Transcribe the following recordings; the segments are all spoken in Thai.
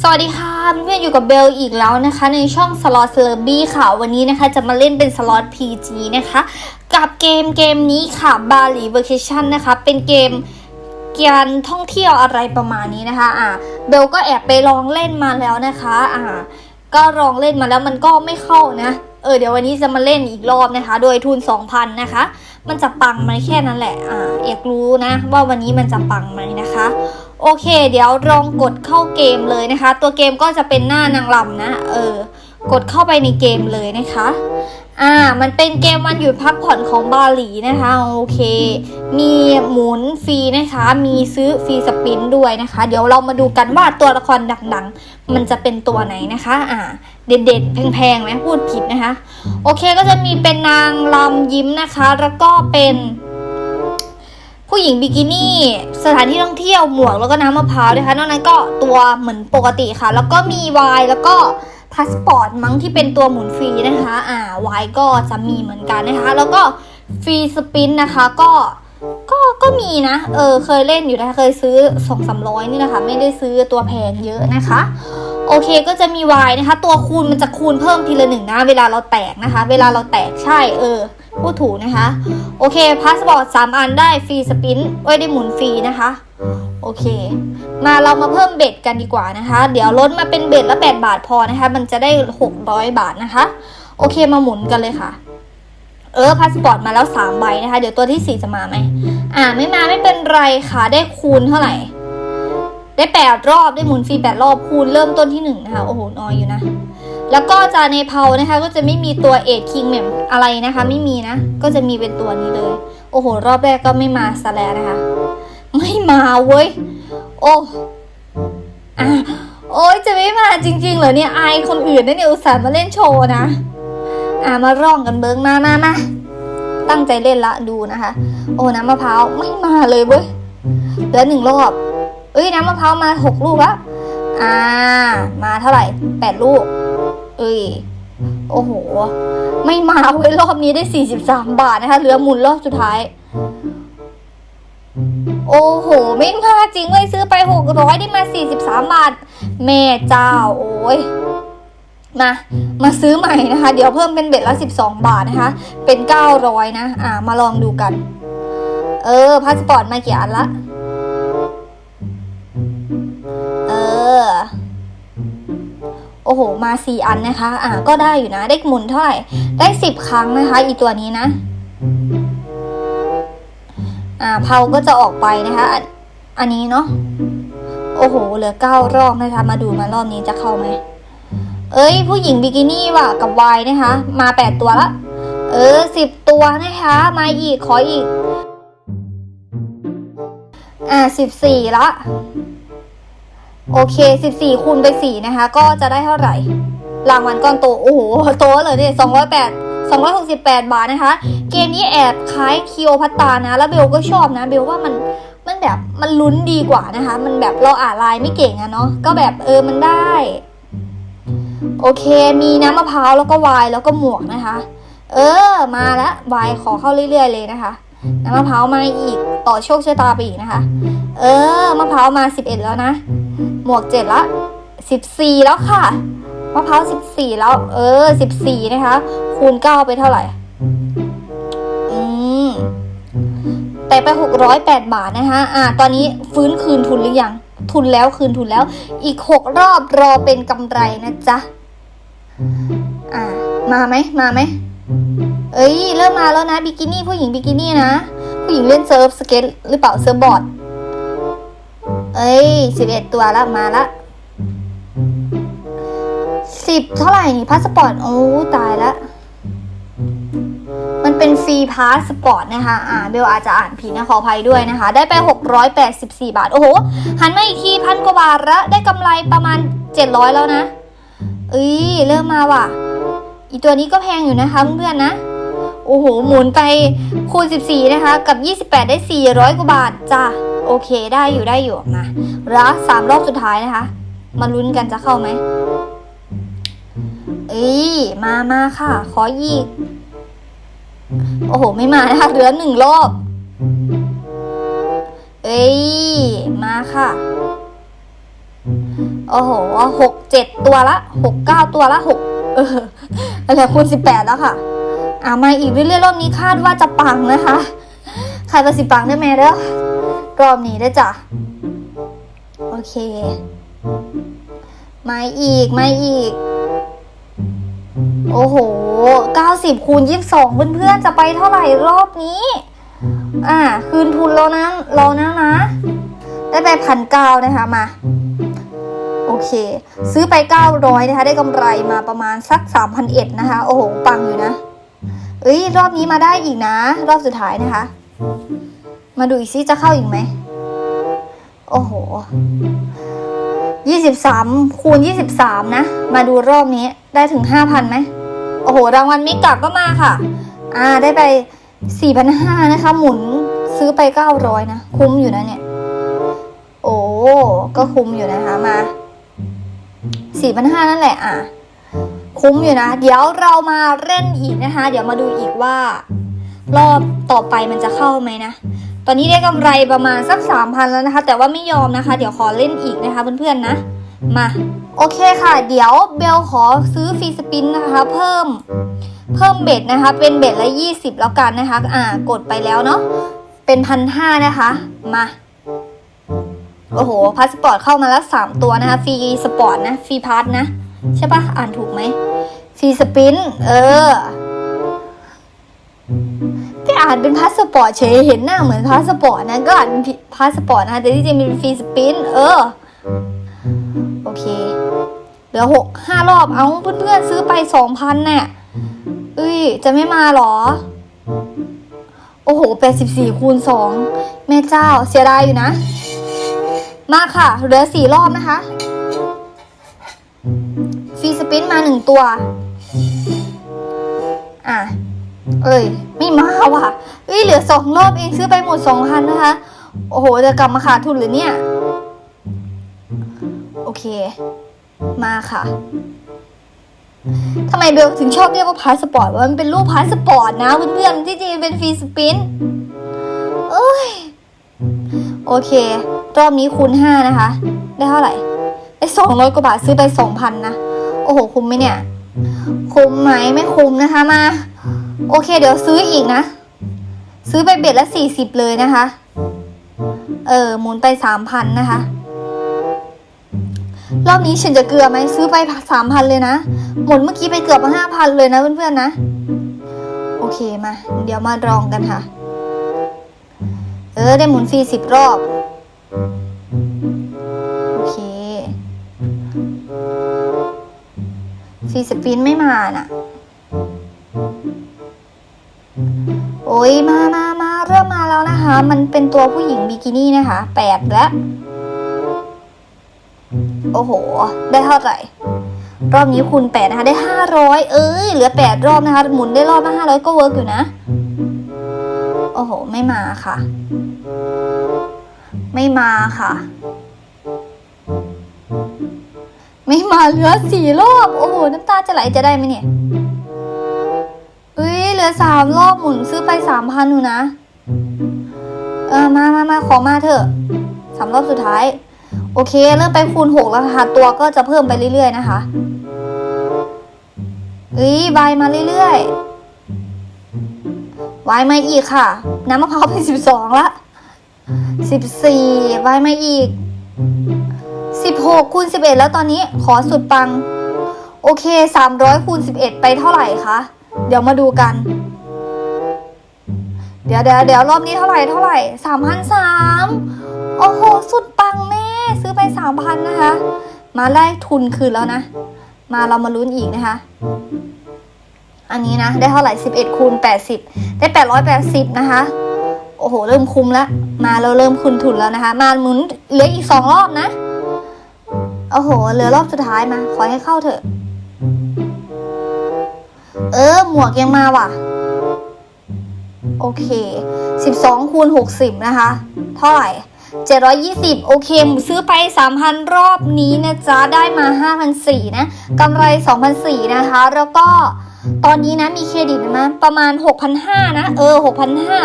สวัสดีค่ะเพื่อนๆอยู่กับเบลอีกแล้วนะคะ ในช่องสล็อตเซอร์บี้ค่ะ วันนี้นะคะจะมาเล่นเป็นสล็อต PG นะคะ กับเกมเกมนี้ค่ะบา l ลีเวอร์ t ชันนะคะ เป็นเกมการท่องเที่ยวอะไรประมาณนี้นะคะอ่าเบลก็แอบไปลองเล่นมาแล้วนะคะอ่าก็ลองเล่นมาแล้วมันก็ไม่เข้านะเออเดี๋ยววันนี้จะมาเล่นอีกรอบนะคะ โดยทุน 2,000 นะคะ มันจะปังไหมแค่นั้นแหละอ่าอยากรู้นะ ว่าวันนี้มันจะปังไหมนะคะ โอเค เดี๋ยวลองกดเข้าเกมเลยนะคะ ตัวเกมก็จะเป็นหน้านางลำนะ เออ กดเข้าไปในเกมเลยนะคะ อ่า มันเป็นเกมวันหยุดพักผ่อนของบาหลีนะคะ โอเค มีหมุนฟรีนะคะ มีซื้อฟรีสปินด้วยนะคะ เดี๋ยวเรามาดูกันว่าตัวละครดังๆ มันจะเป็นตัวไหนนะคะ อ่า เด็ดๆ แพงๆนะพูดผิดนะคะ โอเค ก็จะมีเป็นนางลำยิ้มนะคะ แล้วก็เป็น ผู้หญิงบิกินี่ สถานที่ท่องเที่ยวหมวกแล้วก็น้ำมะพร้าวนะคะนอกนั้นก็ตัวเหมือนปกติค่ะ แล้วก็มีวายแล้วก็พาสปอร์ตมั้งที่เป็นตัวหมุนฟรีนะคะ อ่าวายก็จะมีเหมือนกันนะคะ แล้วก็ฟรีสปินนะคะก็ก็ก็มีนะ เออเคยเล่นอยู่นะคะเคยซื้อสองสามร้อยนี่นะคะ ไม่ได้ซื้อตัวแพงเยอะนะคะ โอเคก็จะมีวายนะคะ ตัวคูณมันจะคูณเพิ่มทีละหนึ่งนะ เวลาเราแตกนะคะ เวลาเราแตกใช่เออ พูดถูกนะคะ โอเคพาสปอร์ตสามอันได้ฟรีสปินไว้ได้หมุนฟรีนะคะ โอเค มาเรามาเพิ่มเบ็ดกันดีกว่านะคะ เดี๋ยวลดมาเป็นเบ็ดละ 8 บาทพอนะคะ มันจะได้ 600 บาทนะคะ โอเคมาหมุนกันเลยค่ะ เออพาสปอร์ตมาแล้ว 3 ใบนะคะ เดี๋ยวตัวที่ 4 จะมาไหมอ่าไม่มาไม่เป็นไรค่ะ ได้คูณเท่าไหร่ ได้แปดรอบได้หมุนฟรีแปดรอบคูณเริ่มต้นที่หนึ่งนะคะโอ้โหน้อยอยู่นะ แล้วก็จาเนเพานะคะ ก็จะไม่มีตัวเอ็ดคิงแบบอะไรนะคะ ไม่มีนะ ก็จะมีเป็นตัวนี้เลย โอ้โห รอบแรกก็ไม่มาซะแล้วนะคะ ไม่มาเว้ย โอ้อะโอ้ยจะไม่มาจริงๆเหรอเนี่ยอายคนอื่นนะเนี่ยอุตส่าห์มาเล่นโชว์นะ อ่ามาร่องกันเบิ้งมามามาตั้งใจเล่นละดูนะคะ โอ้น้ำมะพร้าวไม่มาเลยเว้ยเหลือหนึ่งรอบเอ้ยน้ำมะพร้าวมาหกลูกละอ่า มาเท่าไหร่แปดลูก เอ้ย โอ้โห ไม่มาเว้ยรอบนี้ได้สี่สิบสามบาทนะคะ เหลือหมุนรอบสุดท้าย โอ้โห ไม่มาจริงเลยซื้อไปหกร้อยได้มาสี่สิบสามบาท แม่เจ้า โอ้ยมา มาซื้อใหม่นะคะ เดี๋ยวเพิ่มเป็นเบ็ดละสิบสองบาทนะคะ เป็นเก้าร้อยนะ อ่า มาลองดูกัน เออ พาสปอร์ตมากี่อันละ เออ อ้โห มาสี่อันนะคะ อ่า ก็ได้อยู่นะ ได้หมุนเท่าไหร่ ได้สิบครั้งนะคะ อีตัวนี้นะ อ่า เพาก็จะออกไปนะคะ อันอันนี้เนาะ โอ้โห เหลือเก้ารอบนะคะ มาดูมารอบนี้จะเข้าไหม เอ้ย ผู้หญิงบิกินี่ว่ะ กับวายนะคะ มาแปดตัวละ เออสิบตัวนะคะ มาอีก ขออีก อ่าสิบสี่ละ โอเคสิบสี่คูณไปสี่นะคะ ก็จะได้เท่าไหร่ รางวัลก้อนโต โอ้โห โตเลยเนี่ยสองร้อยแปดสองร้อยหกสิบแปดบาทนะคะ เกมนี้แอบคล้ายคิโอพัตตานะ แล้วเบลก็ชอบนะ เบลว่ามันมันแบบมันลุ้นดีกว่านะคะ มันแบบเราอ่านลายไม่เก่งอะเนาะ ก็แบบเออมันได้ โอเค มีน้ำมะพร้าวแล้วก็ไวน์แล้วก็หมวกนะคะ เออ มาแล้วไวน์ขอเข้าเรื่อย ๆ เลยนะคะ น้ำมะพร้าวมาอีก ต่อโชคชะตาไปอีกนะคะ เออ มะพร้าวมาสิบเอ็ดแล้วนะ หมวกเจ็ดละสิบสี่แล้วค่ะมะพร้าวสิบสี่แล้ว เออสิบสี่นะคะ คูณเก้าไปเท่าไหร่ อืมแต่ไปหกร้อยแปดบาทนะคะ อ่า ตอนนี้ฟื้นคืนทุนหรือยัง ทุนแล้วคืนทุนแล้ว อีกหกรอบรอเป็นกำไรนะจ๊ะ อ่า มาไหมมาไหมเอ้ย เริ่มมาแล้วนะบิกินี่ผู้หญิงบิกินี่นะ ผู้หญิงเล่นเซิร์ฟสเก็ตหรือเปล่าเซิร์ฟบอร์ด อ้ยสิบเอ็ดตัวละมาละสิบเท่าไหร่นี่พาสปอร์ตโอ้ตายละมันเป็นฟรีพาสปอร์ตนะคะ อ่าเบลอาจจะอ่านผิดนะขออภัยด้วยนะคะ ได้ไป 684 บาท โอ้โห หันมาอีกทีพันกว่าบาทละได้กำไรประมาณ 700 แล้วนะเอ้ยเริ่มมาว่ะ อีตัวนี้ก็แพงอยู่นะคะเพื่อนๆนะ โอ้โห หมุนไปคูณ 14 นะคะ กับ 28 ได้ 400 กว่าบาทจ้ะ โอเคได้อยู่ได้อยู่มารักสามรอบสุดท้ายนะคะ มาลุ้นกันจะเข้าไหมเอ้ยมามาค่ะ ขออีก โอ้โห ไม่มานะคะเหลือหนึ่งรอบ เอ้ยมาค่ะ โอ้โหหกเจ็ดตัวละหกเก้าตัวละหกเอออะไรคูณสิบแปดแล้วค่ะ อ่ามาอีกเรื่อยๆรอบนี้คาดว่าจะปังนะคะ ใครประสิปังได้ไหมเด้อ รอบนี้ได้จ้ะ โอเค ไมาอีกไมาอีก โอ้โห 90คูณ22 เพื่อนๆ จะไปเท่าไหร่รอบนี้ อ่า คืนทุนแล้วนะเรานะนะ ได้ไปพันเก้านะคะมาโอเค ซื้อไป 900 นะคะ ได้กำไรมาประมาณสัก 3,001นะคะ โอ้โห ปังอยู่นะ เอ้ย รอบนี้มาได้อีกนะ รอบสุดท้ายนะคะ มาดูอีกซิจะเข้าอีกไหม โอ้โห23คูณ23นะ มาดูรอบนี้ได้ถึง5,000ไหม โอ้โห รางวัลมิกลับก็มาค่ะ อ่า ได้ไป4,500นห้านะคะ หมุนซื้อไป900นะ คุ้มอยู่นะเนี่ย โอ้ ก็คุ้มอยู่นะคะมา4,500นั่นแหละ อะ คุ้มอยู่นะ เดี๋ยวเรามาเล่นอีกนะคะ เดี๋ยวมาดูอีกว่า รอบต่อไปมันจะเข้าไหมนะ ตอนนี้ได้กำไรประมาณสัก3,000แล้วนะคะ แต่ว่าไม่ยอมนะคะ เดี๋ยวขอเล่นอีกนะคะเพื่อนๆนะ มา โอเคค่ะ เดี๋ยวเบลขอซื้อฟรีสปินนะคะ เพิ่ม เพิ่มเบ็ดนะคะ เป็นเบ็ดละ 20 แล้วกันนะคะ อ่ากดไปแล้วเนาะ เป็นพันห้านะคะ มา โอ้โห พาสปอร์ตเข้ามาแล้วสามตัวนะคะ ฟรีสปอร์ตนะ ฟรีพาสนะ ใช่ปะอ่านถูกไหม ฟรีสปิน เออ ก็อ่านเป็นพาสปอร์ตเฉยเห็นหน้าเหมือนพาสปอร์ตนะก็อ่านเป็นพาสปอร์ตนะคะแต่ที่จริงมันเป็นฟรีสปินเออ โอเค เหลือหกห้ารอบเอาเพื่อนๆซื้อไปสองพันเนี่ยเอ้ย จะไม่มาเหรอ โอ้โหแปดสิบสี่คูณสองแม่เจ้าเสียดายอยู่นะ มาค่ะ เหลือสี่รอบนะคะฟรีสปินมาหนึ่งตัว อะ เอ้ย ไม่มาว่ะเอ้ยเหลือสองรอบเองซื้อไปหมดสองพันนะคะ โอ้โห จะกลับมาขาดทุนหรือเนี่ย โอเค มาค่ะทำไมเบลถึงชอบเรียกว่าพาสปอร์ตว่ามันเป็นรูปพาสปอร์ตนะเพื่อนๆที่จริงเป็นฟรีสปินเอ้ย โอเค รอบนี้คูณห้านะคะ ได้เท่าไหร่ได้สองร้อยกว่าบาทซื้อไปสองพันนะ โอ้โห คุ้มไหมเนี่ย คุ้มไหมไม่คุ้มนะคะมา โอเค เดี๋ยวซื้ออีกนะ ซื้อไปเบ็ดละสี่สิบเลยนะคะ เออหมุนไปสามพันนะคะ รอบนี้ฉันจะเกลือไหมซื้อไปสามพันเลยนะ หมุนเมื่อกี้ไปเกือบห้าพันเลยนะเพื่อนๆนะ โอเคมา เดี๋ยวมาลองกันค่ะ เออ ได้หมุนฟรีสิบรอบ โอเคฟรีสปินไม่มาน่ะ โอ้ยมามามาเริ่มมาแล้วนะคะ มันเป็นตัวผู้หญิงบิกินี่นะคะแปดแล้วโอ้โห ได้เท่าไหร่ รอบนี้คูณแปดนะคะได้ห้าร้อยเอ้ยเหลือแปดรอบนะคะ หมุนได้รอบละห้าร้อยก็เวิร์กอยู่นะ โอ้โห ไม่มาค่ะ ไม่มาค่ะ ไม่มาเหลือสี่รอบ โอ้โห น้ำตาจะไหลจะได้ไหมเนี่ย ลือสามรอบหมุนซื้อไปสามพันอยู่นะ เออมามามาขอมาเถอะสามรอบสุดท้าย โอเค เริ่มไปคูณหกแล้วค่ะ ตัวก็จะเพิ่มไปเรื่อยๆนะคะเอ้ยบมาเรื่อยๆวายมาอีกค่ะ น้ำมะพร้าวเป็นสิบสองละสิบสี่วายมาอีกสิบหกคูณสิบเอ็ดแล้วตอนนี้ขอสุดปัง โอเคสามร้อยคูณสิบเอ็ดไปเท่าไหร่คะ เดี๋ยวมาดูกัน เดี๋ยวเดี๋ยวเดี๋ยวรอบนี้เท่าไหร่เท่าไหร่สามพันสามโอ้โห สุดปังแม่ซื้อไปสามพันนะคะ มาได้ทุนคืนแล้วนะ มาเรามาลุ้นอีกนะคะ อันนี้นะ ได้เท่าไหร่สิบเอ็ดคูณแปดสิบได้แปดร้อยแปดสิบนะคะ โอ้โห เริ่มคุ้มแล้ว มาเราเริ่มคืนทุนแล้วนะคะ มาหมุนเหลืออีกสองรอบนะ โอ้โห เหลือรอบสุดท้ายมา ขอให้เข้าเถอะ เออ หมวกยังมาว่ะ โอเคสิบสองคูณหกสิบนะคะ เท่าไหร่เจ็ดร้อยี่สิบโอเคซื้อไปสามพันรอบนี้นะจ๊ะ ได้มาห้าพันสี่นะกำไรสองพันสี่นะคะ แล้วก็ตอนนี้นะมีเครดิตนะประมาณหกพันห้านะ เออหกพันห้า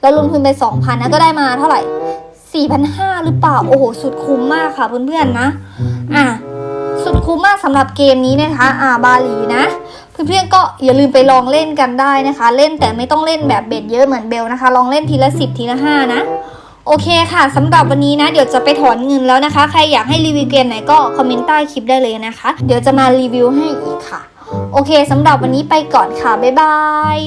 แล้วลงทุนไปสองพันนะ ก็ได้มาเท่าไหร่สี่พันห้าหรือเปล่า โอ้โห สุดคุ้มมากค่ะเพื่อนๆนะ อะ สุดคุ้มมากสำหรับเกมนี้นะคะ อ่าบาหลีนะ เพื่อนๆก็อย่าลืมไปลองเล่นกันได้นะคะ เล่นแต่ไม่ต้องเล่นแบบเบ็ดเยอะเหมือนเบลนะคะ ลองเล่นทีละสิบทีละห้านะ โอเคค่ะสำหรับวันนี้นะ เดี๋ยวจะไปถอนเงินแล้วนะคะ ใครอยากให้รีวิวเกมไหนก็คอมเมนต์ใต้คลิปได้เลยนะคะ เดี๋ยวจะมารีวิวให้อีกค่ะ โอเคสำหรับวันนี้ไปก่อนค่ะบ๊ายบาย